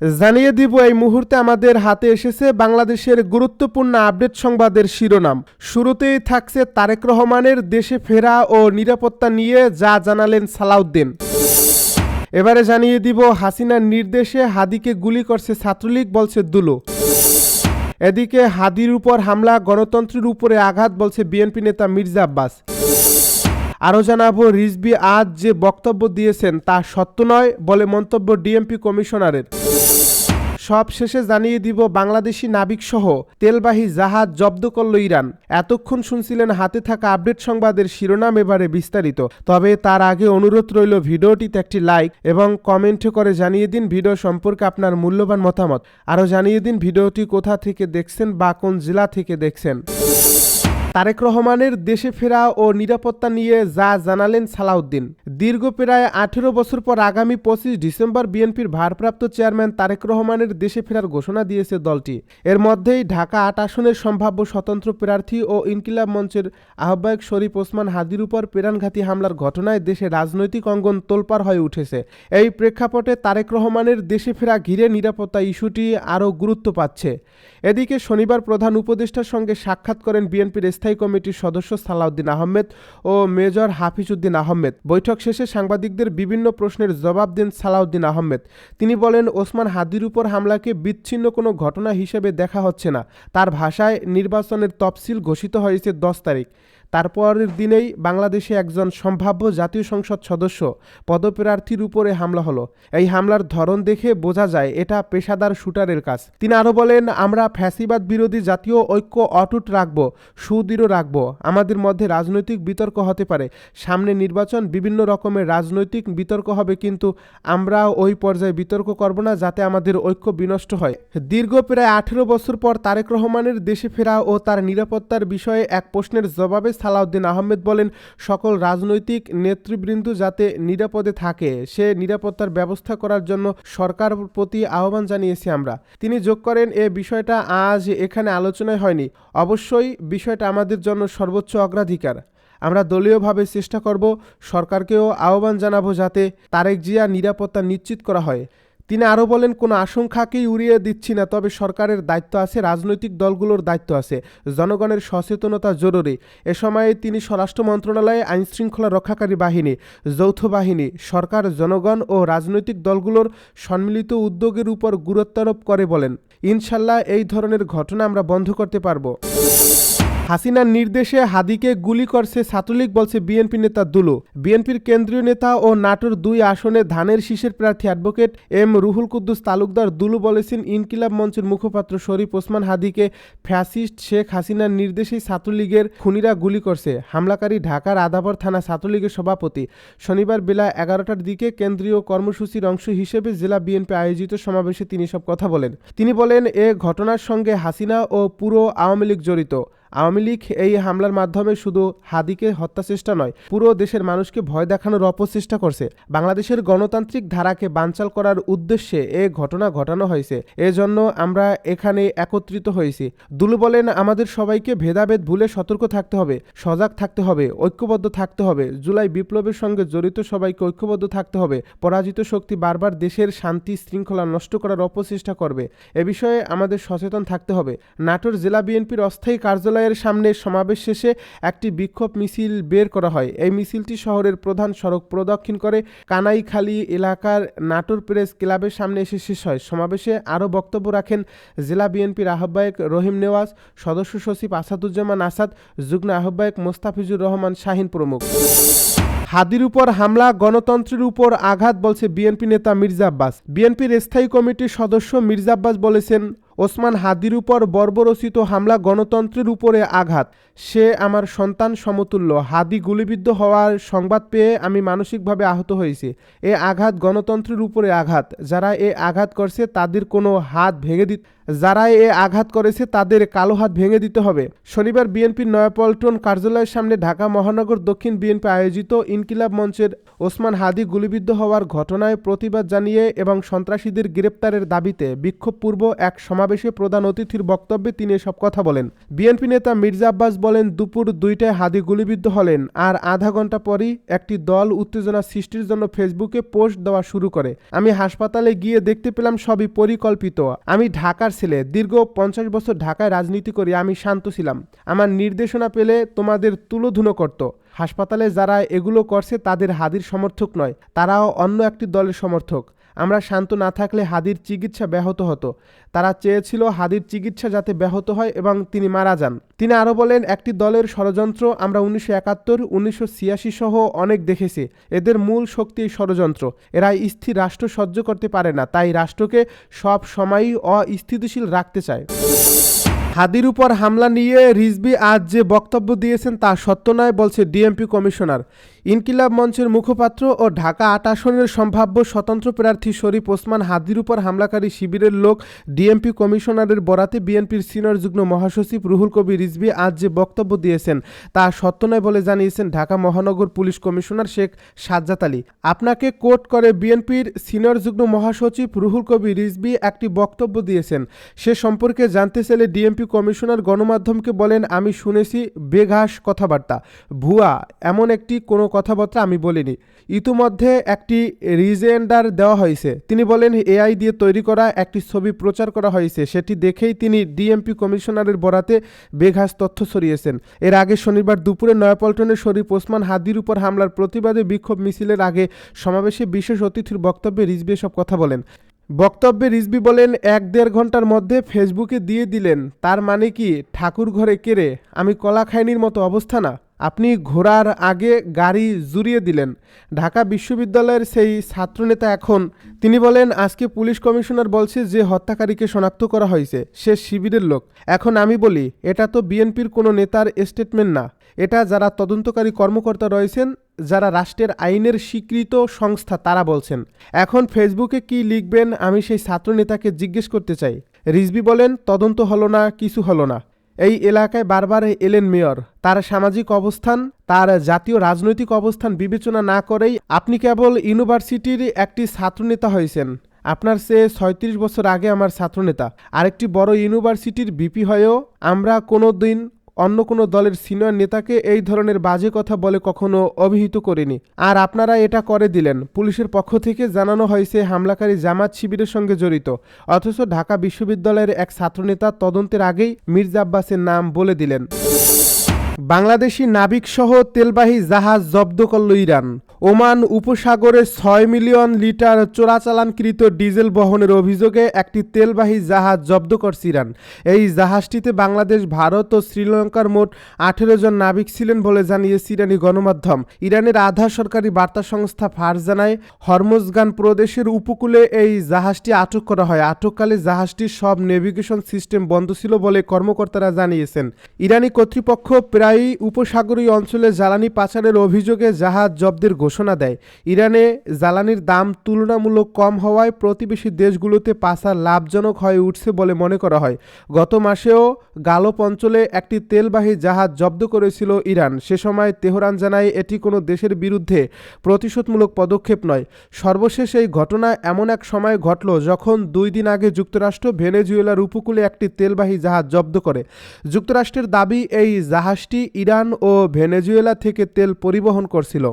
জানিয়ে দিব, এই মুহূর্তে আমাদের হাতে এসেছে বাংলাদেশের গুরুত্বপূর্ণ আপডেট সংবাদের শিরোনাম। শুরুতেই থাকছে তারেক রহমানের দেশে ফেরা ও নিরাপত্তা নিয়ে যা জানালেন সালাউদ্দিন। এবারে জানিয়ে দিব, হাসিনার নির্দেশে হাদিকে গুলি করছে ছাত্রলীগ, বলছে দুলো। এদিকে হাদির উপর হামলা, গণতন্ত্রের উপরে আঘাত, বলছে বিএনপি নেতা মির্জা আব্বাস। আরও জানাব রিজবি আজ যে বক্তব্য দিয়েছেন তা সত্য নয় বলে মন্তব্য ডিএমপি কমিশনারের। সব শেষে জানিয়ে দিব, বাংলাদেশি নাবিকসহ তেলবাহী জাহাজ জব্দ করল ইরান। এতক্ষণ শুনছিলেন হাতে থাকা আপডেট সংবাদের শিরোনাম এবারে বিস্তারিত। তবে তার আগে অনুরোধ রইল ভিডিওটিতে একটি লাইক এবং কমেন্ট করে জানিয়ে দিন ভিডিও সম্পর্কে আপনার মূল্যবান মতামত। আরও জানিয়ে দিন ভিডিওটি কোথা থেকে দেখছেন বা কোন জেলা থেকে দেখছেন। তারেক রহমানের দেশে ফেরা ও নিরাপত্তা নিয়ে যা জানালেন সালাউদ্দিন। দীর্ঘ প্রায় আঠেরো বছর পর আগামী পঁচিশ ডিসেম্বর বিএনপির ভারপ্রাপ্ত চেয়ারম্যান তারেক রহমানের দেশে ফেরার ঘোষণা দিয়েছে দলটি। এর মধ্যেই ঢাকা আট আসনের সম্ভাব্য স্বতন্ত্র প্রার্থী ও ইনকিলাব মঞ্চের আহ্বায়ক শরীফ ওসমান হাদির উপর প্রাণঘাতী হামলার ঘটনায় দেশে রাজনৈতিক অঙ্গন তোলপাড় হয়ে উঠেছে। এই প্রেক্ষাপটে তারেক রহমানের দেশে ফেরা ঘিরে নিরাপত্তা ইস্যুটি আরও গুরুত্ব পাচ্ছে। এদিকে শনিবার প্রধান উপদেষ্টার সঙ্গে সাক্ষাৎ করেন বিএনপির স্থায়ী কমিটির সদস্য সালাউদ্দিন আহমেদ ও মেজর হাফিজউদ্দিন আহমেদ। বৈঠক শেষে সাংবাদিকদের বিভিন্ন প্রশ্নের জবাব দেন সালাউদ্দিন আহমেদ। তিনি বলেন, ওসমান হাদির উপর হামলাকে বিচ্ছিন্ন কোনো ঘটনা হিসেবে দেখা হচ্ছে না। তার ভাষায় নির্বাচনের তফসিল ঘোষিত হয়েছে দশ তারিখ। তারপরের দিনেই বাংলাদেশে একজন সম্ভাব্য জাতীয় সংসদ সদস্য পদপ্রার্থীর উপরে হামলা হলো। এই হামলার ধরন দেখে বোঝা যায় এটা পেশাদার শুটারের কাজ। তিনি আরও বলেন, আমরা ফ্যাসিবাদ বিরোধী জাতীয় ঐক্য অটুট রাখব, সুদৃঢ় রাখব। আমাদের মধ্যে রাজনৈতিক বিতর্ক হতে পারে। সামনে নির্বাচন বিভিন্ন রকমের রাজনৈতিক বিতর্ক হবে, কিন্তু আমরা ওই পর্যায়ে বিতর্ক করব না যাতে আমাদের ঐক্য বিনষ্ট হয়। দীর্ঘ প্রায় আঠেরো বছর পর তারেক রহমানের দেশে ফেরা ও তার নিরাপত্তার বিষয়ে এক প্রশ্নের জবাবে সালাউদ্দিন আহমেদ বলেন, সকল রাজনৈতিক নেতৃবৃন্দ যাতে নিরাপদে থাকে, সে নিরাপত্তার ব্যবস্থা করার জন্য সরকার প্রতি আহ্বান জানিয়েছি আমরা। তিনি যোগ করেন, এ বিষয়টা আজ এখানে আলোচনায় হয়নি। অবশ্যই বিষয়টা আমাদের জন্য সর্বোচ্চ অগ্রাধিকার। আমরা দলীয়ভাবে চেষ্টা করব সরকারকেও আহ্বান জানাব যাতে তারেক জিয়া নিরাপত্তা নিশ্চিত করা হয়। তিনি আরও বলেন, কোনো আশঙ্কাকেই উড়িয়ে দিচ্ছি না, তবে সরকারের দায়িত্ব আছে, রাজনৈতিক দলগুলোর দায়িত্ব আছে, জনগণের সচেতনতা জরুরি। এ সময়ে তিনি স্বরাষ্ট্র মন্ত্রণালয়ে আইনশৃঙ্খলা রক্ষাকারী বাহিনী, যৌথ বাহিনী, সরকার, জনগণ ও রাজনৈতিক দলগুলোর সম্মিলিত উদ্যোগের উপর গুরুত্বারোপ করে বলেন। ইনশাল্লাহ এই ধরনের ঘটনা আমরা বন্ধ করতে পারব। হাসিনার নির্দেশে হাদিকে গুলি করছে ছাত্রলীগ, বলছে বিএনপি নেতা দুলু। বিএনপির কেন্দ্রীয় নেতা ও নাটোর দুই আসনে ধানের শীষের প্রার্থী অ্যাডভোকেট এম রুহুল কুদ্দুস তালুকদার দুলু বলেছেন, ইনকিলাব মঞ্চের মুখপাত্র শরীফ ওসমান হাদিকে ফ্যাসিস্ট শেখ হাসিনার নির্দেশেই ছাত্রলীগের খুনিরা গুলি করছে। হামলাকারী ঢাকার আদাবর থানা ছাত্রলীগের সভাপতি। শনিবার বেলা এগারোটার দিকে কেন্দ্রীয় কর্মসূচির অংশ হিসেবে জেলা বিএনপি আয়োজিত সমাবেশে তিনি সব কথা বলেন। তিনি বলেন, এ ঘটনার সঙ্গে হাসিনা ও পুরো আওয়ামী লীগ জড়িত। আওয়ামী লীগ এই হামলার মাধ্যমে শুধু হাদিকে হত্যা চেষ্টা নয়, পুরো দেশের মানুষকে ভয় দেখানোর অপচেষ্টা করছে। বাংলাদেশের গণতান্ত্রিক ধারাকে বানচাল করার উদ্দেশ্যে এ ঘটনা ঘটানো হয়েছে। এজন্য আমরা এখানে একত্রিত হয়েছি। দুলু বলেন, আমাদের সবাইকে ভেদাভেদ ভুলে সতর্ক থাকতে হবে, সজাগ থাকতে হবে, ঐক্যবদ্ধ থাকতে হবে। জুলাই বিপ্লবের সঙ্গে জড়িত সবাইকে ঐক্যবদ্ধ থাকতে হবে। পরাজিত শক্তি বারবার দেশের শান্তি শৃঙ্খলা নষ্ট করার অপচেষ্টা করবে। এ বিষয়ে আমাদের সচেতন থাকতে হবে। নাটোর জেলা বিএনপির অস্থায়ী কার্যালয় কার্যালয়ের সামনে সমাবেশ শেষে একটি বিক্ষোভ মিছিল বের করা হয়। এই মিছিলটি শহরের প্রধান সড়ক প্রদক্ষিণ করে কানাইখালী এলাকার নাটোর প্রেস ক্লাবের সামনে এসে শেষ হয়। সমাবেশে আরও বক্তব্য রাখেন জেলা বিএনপির আহ্বায়ক রহিম নেওয়াজ, সদস্য সচিব আসাদুজ্জামান আসাদ, যুগ্ম আহ্বায়ক মোস্তাফিজুর রহমান, শাহিন প্রমুখ। হাদির উপর হামলা, গণতন্ত্রের উপর আঘাত বলছে বিএনপি নেতা মির্জা আব্বাস। বিএনপির স্থায়ী কমিটির সদস্য মির্জা আব্বাস বলেছেন ওসমান হাদির উপর বর্বরচিত হামলা গণতন্ত্রের উপরে আঘাত। সে আমার সন্তান সমতুল্য। হাদি গুলিবিদ্ধ হওয়ার সংবাদ পেয়ে আমি মানসিকভাবে আহত হয়েছি। এ আঘাত গণতন্ত্রের উপরে আঘাত। যারা এ আঘাত করছে তাদের কোনো হাত ভেঙে দিতে যারা এ আঘাত করেছে তাদের কালো হাত ভেঙে দিতে হবে। শনিবার বিএনপির নয়াপল্টন কার্যালয়ের সামনে ঢাকা মহানগর দক্ষিণ বিএনপি আয়োজিত ইনকিলাব মঞ্চের ওসমান হাদি গুলিবিদ্ধ হওয়ার ঘটনায় প্রতিবাদ জানিয়ে এবং সন্ত্রাসীদের গ্রেপ্তারের দাবিতে বিক্ষোভপূর্ব এক সমাবেশে প্রধান অতিথির বক্তব্যে তিনি এসব কথা বলেন। বিএনপি নেতা মির্জা আব্বাস বলেন, দুপুর দুইটায় হাদি গুলিবিদ্ধ হলেন আর আধা ঘণ্টা পরই একটি দল উত্তেজনা সৃষ্টির জন্য ফেসবুকে পোস্ট দেওয়া শুরু করে। আমি হাসপাতালে গিয়ে দেখতে পেলাম সবই পরিকল্পিত। আমি ঢাকার ছেলে, দীর্ঘ পঞ্চাশ বছর ঢাকায় রাজনীতি করে আমি শান্ত ছিলাম। আমার নির্দেশনা পেলে তোমাদের তুলোধুনো করত। হাসপাতালে যারা এগুলো করছে তাদের হাদির সমর্থক নয়, তারাও অন্য একটি দলের সমর্থক। আমরা শান্ত না থাকলে হাদির চিকিৎসা ব্যাহত হতো। তারা চেয়েছিল হাদির চিকিৎসা যাতে ব্যাহত হয় এবং তিনি মারা যান। তিনি আরও বলেন, একটি দলের ষড়যন্ত্র আমরা উনিশশো একাত্তর, উনিশশো ছিয়াশি সহ অনেক দেখেছি। এদের মূল শক্তি ষড়যন্ত্র। এরা স্থির রাষ্ট্র সহ্য করতে পারে না, তাই রাষ্ট্রকে সব সময়ই অস্থিতিশীল রাখতে চায়। হাদির উপর হামলা নিয়ে রিজবি আজ যে বক্তব্য দিয়েছেন তা সত্য নয়, বলছে ডিএমপি কমিশনার। ইনকিলাব মঞ্চের মুখপাত্র ও ঢাকা আট আসনের সম্ভাব্য স্বতন্ত্র প্রার্থী শরীফ ওসমান হাদির উপর হামলাকারী শিবিরের লোক, ডিএমপি কমিশনারের বরাতে বিএনপির সিনিয়র যুগ্ম মহাসচিব রুহুল কবি রিজবি আজ যে বক্তব্য দিয়েছেন তা সত্য নয় বলে জানিয়েছেন ঢাকা মহানগর পুলিশ কমিশনার শেখ সাজ্জাত আলী। আপনাকে কোর্ট করে বিএনপির সিনিয়র যুগ্ম মহাসচিব রুহুল কবি রিজবি একটি বক্তব্য দিয়েছেন। সে সম্পর্কে জানতে চাইলে ডিএমপি কমিশনার গণমাধ্যমকে বলেন, আমি শুনেছি বেঘাস কথাবার্তা। ভুয়া, এমন একটি কোনো কথাবার্তা আমি বলিনি। ইতিমধ্যে একটি রিজেন্ডার দেওয়া হয়েছে। তিনি বলেন, এআই দিয়ে তৈরি করা একটি ছবি প্রচার করা হয়েছে। সেটি দেখেই তিনি ডিএমপি কমিশনারের বরাতে বেঘাস তথ্য ছড়িয়েছেন। এর আগে শনিবার দুপুরে নয়াপল্টনের শরীফ ওসমান হাদির উপর হামলার প্রতিবাদে বিক্ষোভ মিছিলের আগে সমাবেশে বিশেষ অতিথির বক্তব্যে রিজবি সব কথা বলেন। বক্তব্যে রিজবি বলেন, এক দেড় ঘণ্টার মধ্যে ফেসবুকে দিয়ে দিলেন। তার মানে কি ঠাকুর ঘরে কেড়ে আমি কলা খাইনির মতো অবস্থা না? আপনি ঘোরার আগে গাড়ি জুড়িয়ে দিলেন। ঢাকা বিশ্ববিদ্যালয়ের সেই ছাত্রনেতা এখন, তিনি বলেন, আজকে পুলিশ কমিশনার বলছে যে হত্যাকারীকে শনাক্ত করা হয়েছে, সে শিবিরের লোক। এখন আমি বলি, এটা তো বিএনপির কোনো নেতার স্টেটমেন্ট না। এটা যারা তদন্তকারী কর্মকর্তা রয়েছেন, যারা রাষ্ট্রের আইনের স্বীকৃত সংস্থা, তারা বলছেন। এখন ফেসবুকে কি লিখবেন, আমি সেই ছাত্রনেতাকে জিজ্ঞেস করতে চাই। রিজবি বলেন, তদন্ত হলো না, কিছু হলো না। এই এলাকায় বারবার এলেন মেয়র। তার সামাজিক অবস্থান, তার জাতীয় রাজনৈতিক অবস্থান বিবেচনা না করেই আপনি কেবল ইউনিভার্সিটির একটি ছাত্রনেতা হয়েছেন। আপনার সে ছয়ত্রিশ বছর আগে আমার ছাত্রনেতা। আরেকটি বড় ইউনিভার্সিটির বিপি হয়েও আমরা কোনো দিন অন্য কোনো দলের সিনিয়র নেতাকে এই ধরনের বাজে কথা বলে কখনো অভিহিত করেনি। আর আপনারা এটা করে দিলেন। পুলিশের পক্ষ থেকে জানানো হয়েছে, হামলাকারী জামাত শিবিরের সঙ্গে জড়িত। অথচ ঢাকা বিশ্ববিদ্যালয়ের এক ছাত্রনেতা তদন্তের আগেই মির্জা আব্বাসের নাম বলে দিলেন। বাংলাদেশি নাবিকসহ তেলবাহী জাহাজ জব্দ করল ইরান। ওমান উপসাগরে ছয় মিলিয়ন লিটার চোরাচালানকৃত ডিজেল বহনের অভিযোগে একটি তেলবাহী জাহাজ জব্দ করছে ইরান। এই জাহাজটিতে বাংলাদেশ, ভারত ও শ্রীলঙ্কার মোট আঠেরো জন নাবিক ছিলেন বলে জানিয়েছে ইরানি গণমাধ্যম। ইরানের আধা সরকারি বার্তা সংস্থা ফার জানায়, হরমোজগান প্রদেশের উপকূলে এই জাহাজটি আটক করা হয়। আটককালে জাহাজটির সব নেভিগেশন সিস্টেম বন্ধ ছিল বলে কর্মকর্তারা জানিয়েছেন। ইরানি কর্তৃপক্ষ প্রায়ই উপসাগরীয় অঞ্চলে জ্বালানি পাচারের অভিযোগে জাহাজ জব্দের ঘোষণা দেয়। ইরানে জ্বালানির দাম তুলনামূলক কম হওয়ায় প্রতিবেশী দেশগুলোতে পাচার লাভজনক হয়ে উঠছে বলে মনে করা হয়। গত মাসেও গালপ অঞ্চলে একটি তেলবাহী জাহাজ জব্দ করেছিল ইরান। সে সময় তেহরান জানায়, এটি কোনো দেশের বিরুদ্ধে প্রতিশোধমূলক পদক্ষেপ নয়। সর্বশেষ এই ঘটনা এমন এক সময় ঘটল যখন দুই দিন আগে যুক্তরাষ্ট্র ভেনেজুয়েলার উপকূলে একটি তেলবাহী জাহাজ জব্দ করে। যুক্তরাষ্ট্রের দাবি, এই জাহাজটি ইরান ও ভেনেজুয়েলা থেকে তেল পরিবহন করছিল।